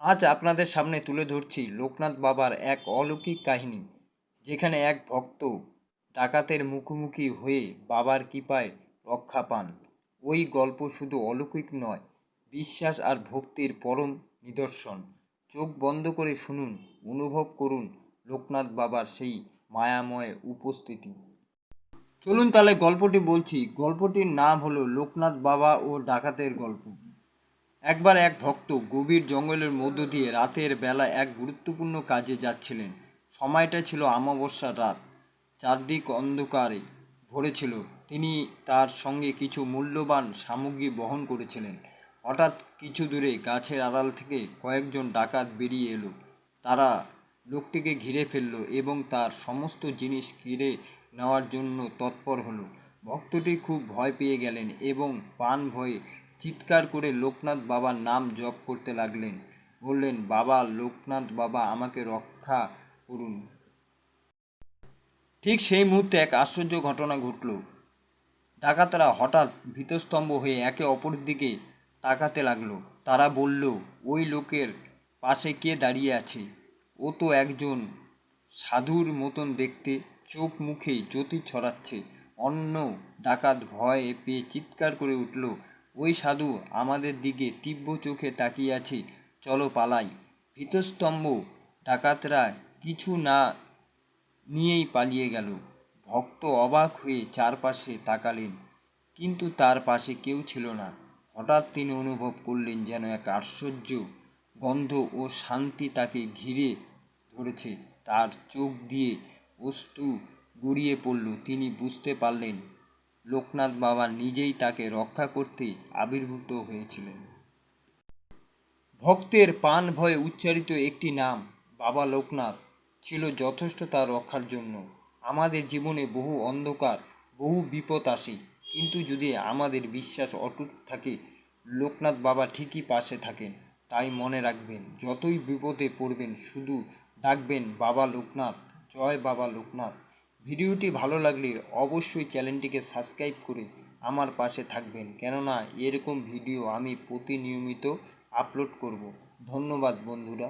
আজ আপনাদের সামনে তুলে ধরছি লোকনাথ বাবার এক অলৌকিক কাহিনী, যেখানে এক ভক্ত ডাকাতের মুখোমুখি হয়ে বাবার কৃপায় রক্ষা পান। ওই গল্প শুধু অলৌকিক নয়, বিশ্বাস আর ভক্তির পরম নিদর্শন। চোখ বন্ধ করে শুনুন, অনুভব করুন লোকনাথ বাবার সেই মায়াময় উপস্থিতি। চলুন তাহলে গল্পটি বলছি। গল্পটির নাম হলো লোকনাথ বাবা ও ডাকাতের গল্প। একবার এক ভক্ত গভীর জঙ্গলের মধ্য দিয়ে রাতের বেলা এক গুরুত্বপূর্ণ কাজে যাচ্ছিলেন। সময়টা ছিল অমাবস্যার রাত। চারদিক অন্ধকারে ভরেছিল তিনি তার সঙ্গে কিছু মূল্যবান সামগ্রী বহন করেছিলেন। হঠাৎ কিছু দূরে গাছের আড়াল থেকে কয়েকজন ডাকাত বেরিয়ে এলো। তারা লোকটিকে ঘিরে ফেলল এবং তার সমস্ত জিনিস ঘিরে নেওয়ার জন্য তৎপর হলো। ভক্তটি খুব ভয় পেয়ে গেলেন এবং প্রাণ ভয়ে চিৎকার করে লোকনাথ বাবার নাম জপ করতে লাগলেন। বললেন, বাবা, লোকনাথ বাবা, আমাকে রক্ষা করুন। ঠিক সেই মুহূর্তে এক আশ্চর্য ঘটনা ঘটল। ডাকাতরা হঠাৎ ভীতস্তম্ভ হয়ে একে অপরের দিকে তাকাতে লাগল। তারা বলল, ওই লোকের পাশে কে দাঁড়িয়ে আছে? ও তো একজন সাধুর মতন দেখতে, চোখ মুখে জ্যোতি ছড়াচ্ছে। অন্য ডাকাত ভয়ে পেয়ে চিৎকার করে উঠল ওই সাধু আমাদের দিকে তীব্র চোখে তাকিয়ে আছে। চলো পালাই। ভীতস্তম্ভ ডাকাতরা কিছু না নিয়েই পালিয়ে গেল। ভক্ত অবাক হয়ে চারপাশে তাকালেন। কিন্তু তার পাশে কেউ ছিল না। হঠাৎ তিনি অনুভব করলেন যেন এক আশ্চর্য গন্ধ ও শান্তি তাকে ঘিরে ধরেছে। তার চোখ দিয়ে অস্তু গড়িয়ে পড়ল। তিনি বুঝতে পারলেন লোকনাথ বাবা নিজেই তাকে রক্ষা করতে আবির্ভূত হয়েছিলেন। ভক্তের পান ভয়ে উচ্চারিত একটি নাম, বাবা লোকনাথ ছিল যথেষ্ট তার রক্ষার জন্য। আমাদের জীবনে বহু অন্ধকার, বহু বিপদ আসে, কিন্তু যদি আমাদের বিশ্বাস অটুট থাকে, লোকনাথ বাবা ঠিকই পাশে থাকেন। তাই মনে রাখবেন, যতই বিপদে পড়বেন, শুধু ডাকবেন, বাবা লোকনাথ জয় বাবা লোকনাথ ভিডিওটি ভালো লাগলে অবশ্যই চ্যানেলটিকে সাবস্ক্রাইব করে আমার পাশে থাকবেন। কেননা এরকম ভিডিও আমি প্রতিনিয়মিত আপলোড করব। ধন্যবাদ বন্ধুরা।